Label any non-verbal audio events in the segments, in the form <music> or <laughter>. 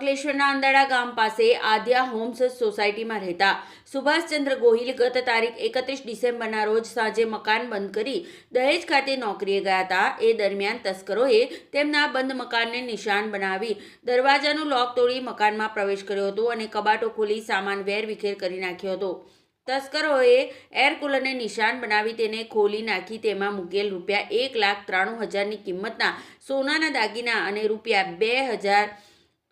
અંકલેશ્વરના અંદાડા ગામ પાસે આદ્યા હોમ્સ સોસાયટીમાં રહેતા સુભાષચંદ્ર ગોહિલ ગત તારીખ એકત્રીસ ડિસેમ્બરના રોજ સાંજે મકાન બંધ કરી દહેજ ખાતે નોકરીએ ગયા હતા. એ દરમિયાન તસ્કરોએ તેમના બંધ મકાનને નિશાન બનાવી દરવાજાનું લોક તોડી મકાનમાં પ્રવેશ કર્યો હતો અને કબાટો ખોલી સામાન વેરવિખેર કરી નાખ્યો હતો. તસ્કરોએ એર કુલરને નિશાન બનાવી તેને ખોલી નાખી તેમાં મૂકેલ રૂપિયા એક લાખ ત્રાણું હજારની કિંમતના સોનાના દાગીના અને રૂપિયા બે હજાર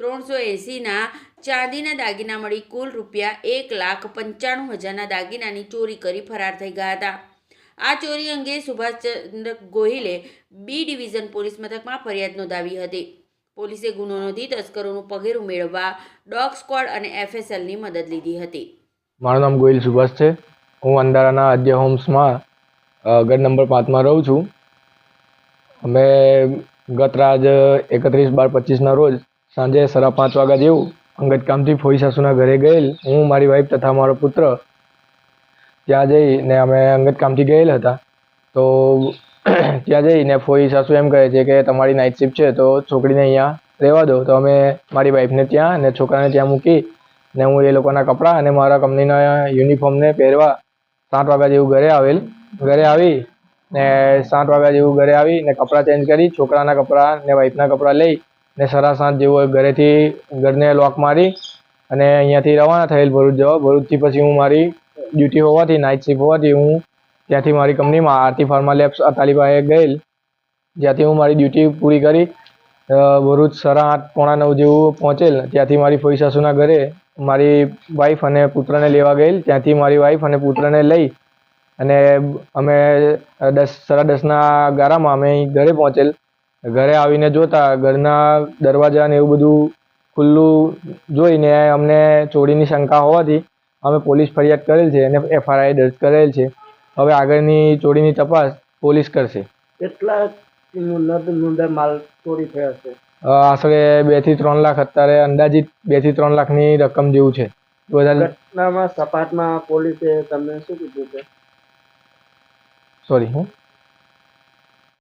ત્રણસો એંસીના ચાંદીના દાગીના મળી કુલ રૂપિયા એક લાખ પંચાણું હજારના દાગીનાની ચોરી કરી ફરાર થઈ ગયા હતા. આ ચોરી અંગે સુભાષચંદ્ર ગોહિલે બી ડિવિઝન પોલીસ મથકમાં ફરિયાદ નોંધાવી હતી. પોલીસે ગુનો નોંધી તસ્કરોનું પગેરું મેળવવા ડોગ સ્ક્વોડ અને એફએસએલની મદદ લીધી હતી. મારું નામ ગોહિલ સુભાષ છે. હું અંધારાના આદ્ય હોમ્સમાં ઘર નંબર પાંચમાં રહું છું. અમે ગત રાજ એકત્રીસ બાર પચીસના રોજ સાંજે સાડા પાંચ વાગ્યા જેવું અંગત કામથી ફોઈ સાસુના ઘરે ગયેલ. હું, મારી વાઈફ તથા મારો પુત્ર ત્યાં જઈને અમે અંગત કામથી ગયેલ હતા. તો <clears throat> ત્યાં જઈને ફોઈ સાસુ એમ કહે છે કે તમારી નાઇટ શિફ્ટ છે, તો છોકરીને અહીંયા રહેવા દો. તો અમે મારી વાઈફને ત્યાં અને છોકરાને ત્યાં મૂકી ને હું એ લોકોના કપડાં અને મારા કંપનીના યુનિફોર્મને પહેરવા સાત વાગ્યા જેવું ઘરે આવેલ. ઘરે આવી ને સાત વાગ્યા જેવું ઘરે આવી ને કપડાં ચેન્જ કરી, છોકરાના કપડાં ને વાઈફના કપડાં લઈ ને સરા સાત જેવું ઘરેથી ઘરને લોક મારી અને અહીંયાથી રવાના થયેલ ભરૂચ જવા. ભરૂચથી પછી હું મારી ડ્યુટી હોવાથી નાઇટ શિફ્ટ હોવાથી હું ત્યાંથી મારી કંપનીમાં આરતી ફાર્મા લેબ્સ અતાલી ગયેલ. જ્યાંથી હું મારી ડ્યુટી પૂરી કરી ભરૂચ સાડા આઠ, પોણા નવ જેવું પહોંચેલ. ત્યાંથી મારી ફોઈ સાસુના ઘરે મારી વાઈફ અને પુત્રને લેવા ગયેલ. ત્યાંથી મારી વાઈફ અને પુત્રને લઈ અને અમે દસ, સાડા દસના ગારામાં અમે ઘરે પહોંચેલ. ઘરે આવીને જોતા ઘરના દરવાજા ને એવું બધું ખુલ્લું જોઈને અમને ચોરીની શંકા હોવાથી અમે પોલીસ ફરિયાદ કરેલ છે અને એફઆરઆઈ દર્જ કરેલ છે. હવે આગળની ચોરીની તપાસ પોલીસ કરશે. કેટલા માલ ચોરી થયા છે? આશરે બેથી ત્રણ લાખ અત્યારે અંદાજિત બેથી ત્રણ લાખની રકમ જેવું છે. ઘટનામાં સપાટમાં પોલીસે તમને શું કીધું છે? સોરી હું?